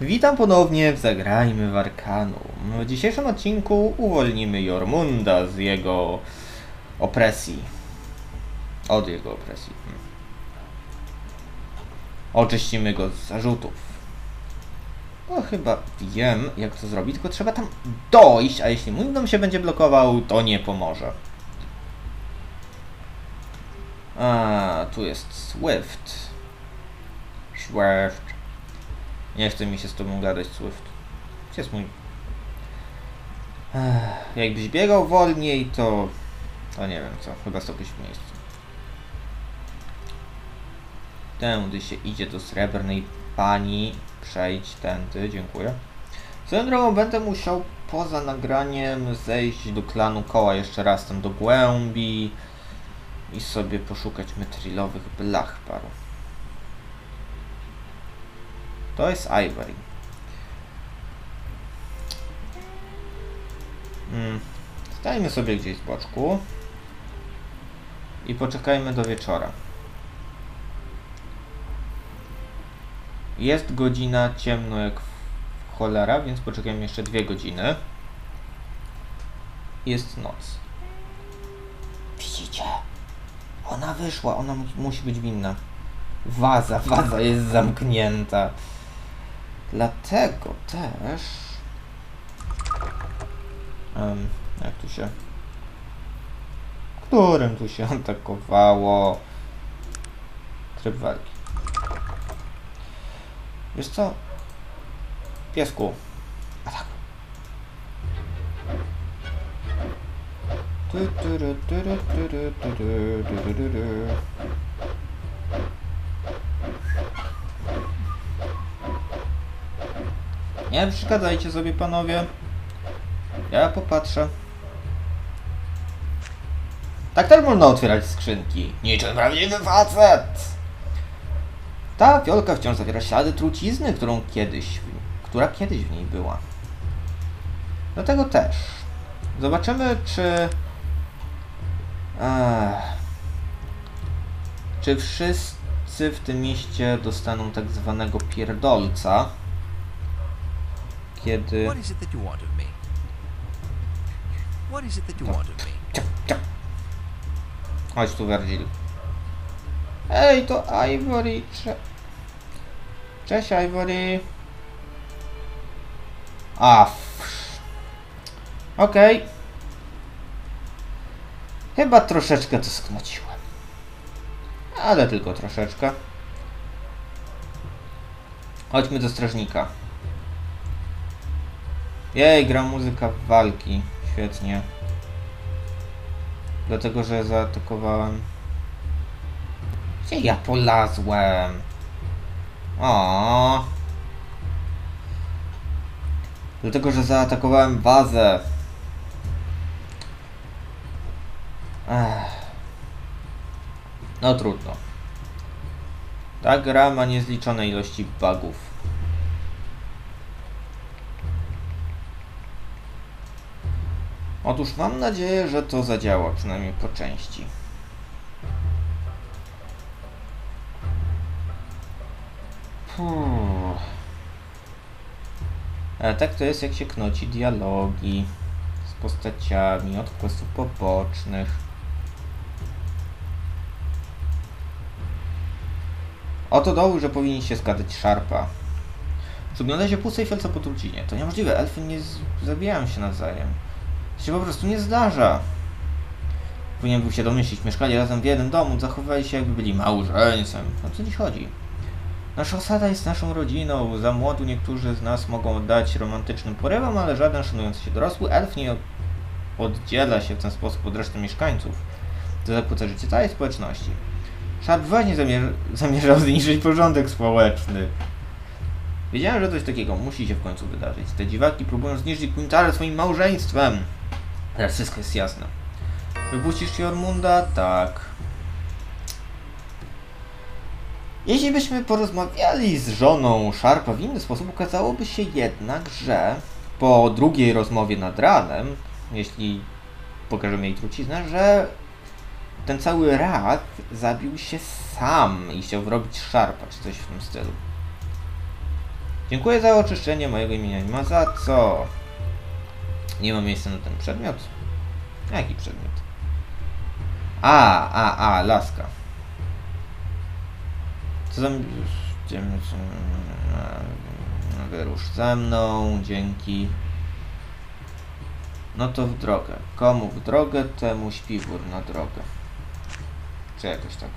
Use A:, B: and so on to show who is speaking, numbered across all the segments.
A: Witam ponownie w Zagrajmy w Arkanum. W dzisiejszym odcinku uwolnimy Jormunda z jego opresji. Od jego opresji. Oczyścimy go z zarzutów. No chyba wiem jak to zrobić, tylko trzeba tam dojść, a jeśli mój dom się będzie blokował, to nie pomoże. A, tu jest Swift. Swift. Nie chce mi się z tobą gadać, Swift. Gdzie jest mój... Ech, jakbyś biegał wolniej, to... To nie wiem co, chyba stopyś w miejscu. Tędy się idzie do srebrnej pani. Przejdź tędy, dziękuję. Swoją drogą będę musiał poza nagraniem zejść do klanu koła jeszcze raz tam do głębi i sobie poszukać metrilowych blach. To jest Ivory. Mm. Stajmy sobie gdzieś z boczku i poczekajmy do wieczora. Jest godzina ciemno jak cholera, więc poczekajmy jeszcze dwie godziny. Jest noc. Widzicie? Ona wyszła, ona mu- musi być winna. Waza, waza jest zamknięta. Dlatego też... Em, jak tu się... Którym tu się atakowało? Tryb walki. Wiesz co? Piesku. Atak. Tu, ru, Nie przeszkadzajcie sobie panowie. Ja popatrzę. Tak też można otwierać skrzynki. Niczym prawdziwy facet. Ta fiolka wciąż zawiera ślady trucizny, którą kiedyś, która kiedyś w niej była. Dlatego też. Zobaczymy, czy... Ech, czy wszyscy w tym mieście dostaną tak zwanego pierdolca, kiedy... Ciap, ciap. Chodź tu, Virgil. Ej, to Ivory. Cze... Cześć, Ivory. A. Okej. Chyba troszeczkę to sknociłem. Ale tylko troszeczkę. Chodźmy do strażnika. Jej, gra muzyka walki. Świetnie. Dlatego, że zaatakowałem. Gdzie ja polazłem? O. Dlatego, że zaatakowałem bazę. Ech. No trudno. Ta gra ma niezliczone ilości bugów. Otóż mam nadzieję, że to zadziała, przynajmniej po części. Puh. Ale tak to jest, jak się knoci dialogi z postaciami od questów pobocznych. Oto dołu, że powinniście skazać Sharpa. Przygląda się pustej fiolce po trucinie. To niemożliwe, elfy nie zabijają się nawzajem. Się po prostu nie zdarza. Powinien był się domyślić, mieszkali razem w jednym domu, zachowywali się jakby byli małżeństwem. O co dziś chodzi? Nasza osada jest naszą rodziną. Za młodu niektórzy z nas mogą oddać romantycznym porywom, ale żaden szanujący się dorosły elf nie oddziela się w ten sposób od reszty mieszkańców. To zakłóca życie całej społeczności. Sharp wyraźnie zamier- zamierzał zniszczyć porządek społeczny. Wiedziałem, że coś takiego musi się w końcu wydarzyć. Te dziwaki próbują zniszczyć Quintarę swoim małżeństwem. Teraz wszystko jest jasne. Wypuścisz Jormunda? Tak. Jeśli byśmy porozmawiali z żoną Sharpa w inny sposób, okazałoby się jednak, że po drugiej rozmowie nad ranem, jeśli pokażemy jej truciznę, że ten cały rad zabił się sam i chciał wrobić Sharpa, czy coś w tym stylu. Dziękuję za oczyszczenie mojego imienia. Nie ma za co. Nie ma miejsca na ten przedmiot. Jaki przedmiot? A, a, a, laska. Co tam... Wyrusz ze mną, dzięki. No to w drogę. Komu w drogę, temu śpiwór na drogę. Czy jakoś tak.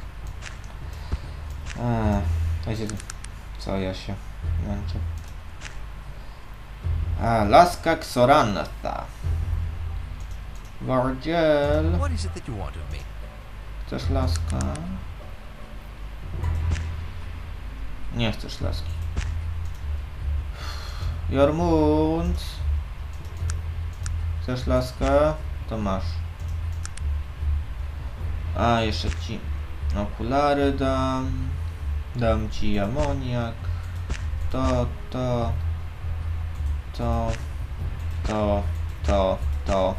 A: Eee, co ja się męczę. A, laska Xoranatha. Wardziel. Chcesz laska? Nie chcesz laski. Jormund. Chcesz laskę? To masz. A, jeszcze ci okulary dam. Dam ci amoniak. To, to. To. To. To. To.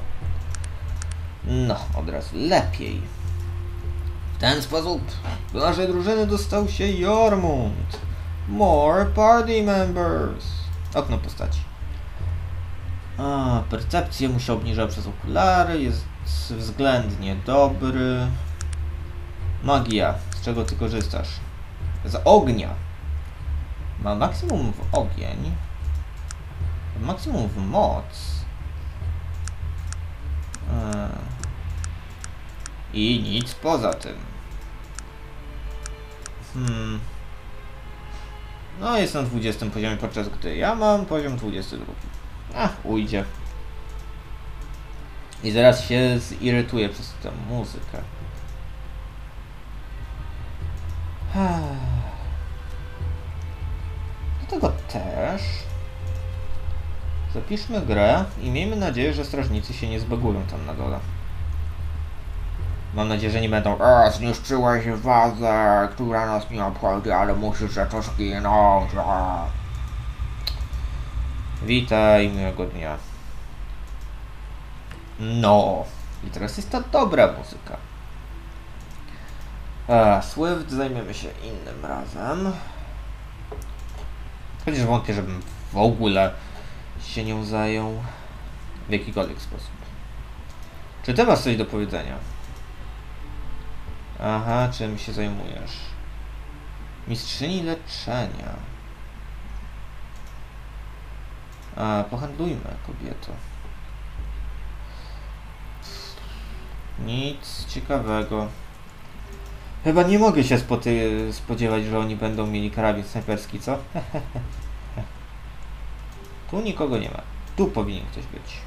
A: No, od razu lepiej. W ten sposób do naszej drużyny dostał się Jormund. More party members. Okno postaci. A, percepcję mu się obniża przez okulary, jest względnie dobry. Magia, z czego ty korzystasz? Z ognia. Ma maksimum w ogień. Maksimum w moc. Eee. I nic poza tym. Hmm. No jest na 20 poziomie, podczas gdy ja mam poziom 22. Ach, ujdzie. I zaraz się zirytuję przez tę muzykę. Dlatego też zapiszmy grę i miejmy nadzieję, że strażnicy się nie zbagują tam na dole. Mam nadzieję, że nie będą A, zniszczyłeś wazę, która nas nie obchodzi, ale musisz to zginąć. A. Witaj, miłego dnia. No, i teraz jest ta dobra muzyka. A, Swift zajmiemy się innym razem. Chociaż wątpię, żebym w ogóle się nią zajął w jakikolwiek sposób. Czy ty masz coś do powiedzenia? Aha, czym się zajmujesz? Mistrzyni leczenia. A, pohandlujmy, kobieto. Nic ciekawego. Chyba nie mogę się spodziewać, że oni będą mieli karabin snajperski, co? tu nikogo nie ma. Tu powinien ktoś być.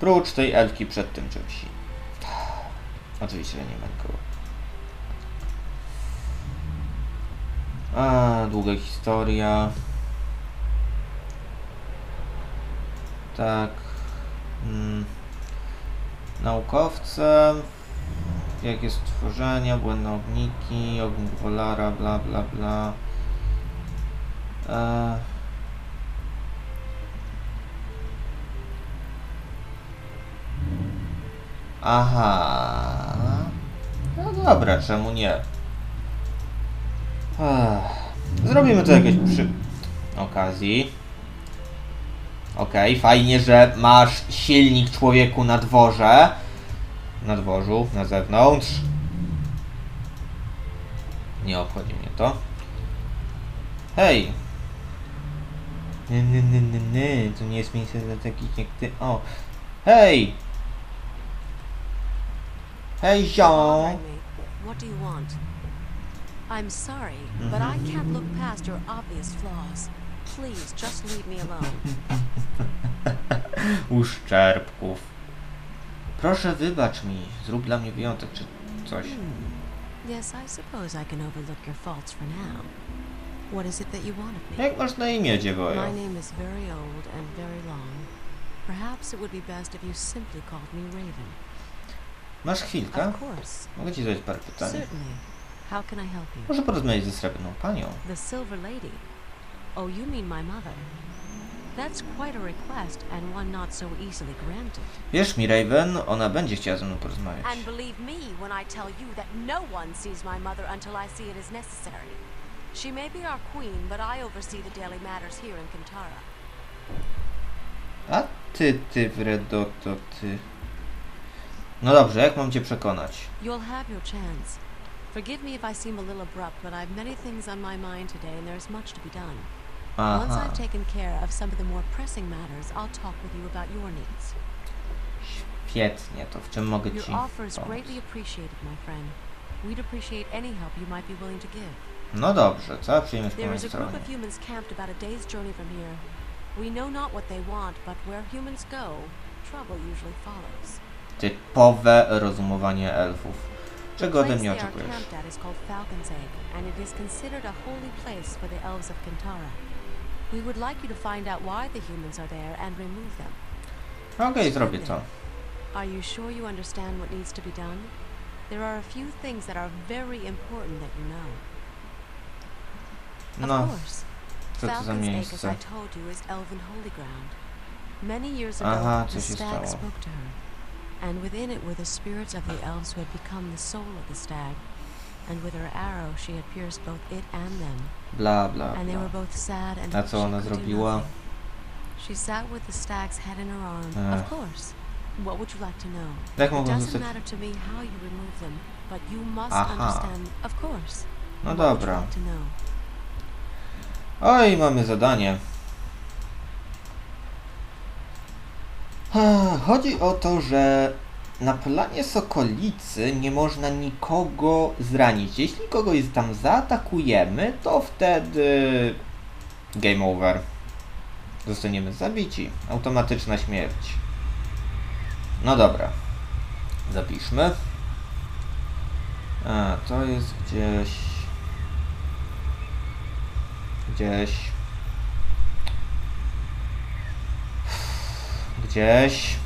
A: Prócz tej elfki przed tym czymś. Oczywiście, że nie ma nikogo. A, długa historia. Tak. Mm. Jakie stworzenia, błędne ogniki, ognik Wolara, bla bla bla. E... Aha. No dobra, czemu nie? Zrobimy to jakoś przy okazji. Okej, fajnie, że masz silnik człowieku na dworze. Na dworzu, na zewnątrz. Nie obchodzi mnie to. Hej! Nie, nie, nie, nie, nie, to nie jest miejsce dla takich jak ty. O! Hej!
B: Bothering me. What do you want? I'm sorry, but I can't look past your obvious flaws. Please, just leave me alone.
A: Uszczerbków. Proszę wybacz mi, zrób dla mnie wyjątek czy coś. Hmm.
B: Yes, I suppose I can overlook your faults for now. What is it that you want of me?
A: Jak masz na imię, dziewojo?
B: My name is very old and very long. Perhaps it would be best if you simply called me Raven.
A: Masz chwilkę? Mogę ci zadać parę pytań? Może porozmawiać ze srebrną panią.
B: The Silver Lady. Oh, you mean my mother. That's quite a request and one not so easily granted.
A: Wierz mi, Raven, ona będzie chciała ze mną porozmawiać.
B: And believe me when I tell you that no one sees my mother until I see it is necessary. She may be our queen, but I oversee the daily matters here in Kantara.
A: A ty, ty, Wredo, to ty. No dobrze, jak mam cię przekonać?
B: You'll have your chance. Forgive me if I seem a little abrupt, but I've many things on my mind today and there's much to be done. Once
A: Aha,
B: I've taken care of some of the more pressing matters, I'll talk with you about your needs.
A: świetnie, to w czym mogę ci pomóc?
B: greatly appreciated, my friend. We'd appreciate any help you might be willing to give.
A: No dobrze, co przyjmiesz po
B: There
A: mojej
B: is a group
A: stronie?
B: of humans camped about a day's journey from here. We know not what they want, but where humans go, trouble usually follows.
A: Typowe rozumowanie elfów. Czego ode mnie oczekujesz? Okej, zrobię to.
B: Are you sure you understand what needs to be done? There are a few things that are very important that you know.
A: No, co to za miejsce? Aha, co się stało?
B: Spoke to her, and within it were the spirits of the elves who had become the soul of the stag. And with her arrow, she had pierced both it and them,
A: Blah blah.
B: and they were both sad and
A: A co
B: she
A: ona
B: could do
A: zrobiła?
B: She sat with the stag's head in her arm.
A: Ech.
B: Of course. What would you like to know? It doesn't matter to me how you remove them, but you must
A: Aha.
B: understand. Of course.
A: No
B: What would you
A: dobra.
B: like to know?
A: Oj, mamy zadanie. Chodzi o to, że na planie Sokolicy nie można nikogo zranić. Jeśli kogoś tam zaatakujemy, to wtedy game over. Zostaniemy zabici. Automatyczna śmierć. No dobra. Zapiszmy. A, to jest gdzieś... Gdzieś. Gdzieś.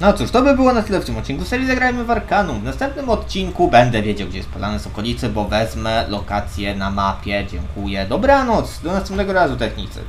A: No cóż, to by było na tyle w tym odcinku serii Zagrajmy w Arkanum. W następnym odcinku będę wiedział, gdzie jest Polany Sokolicy, bo wezmę lokację na mapie. Dziękuję. Dobranoc. Do następnego razu, technicy.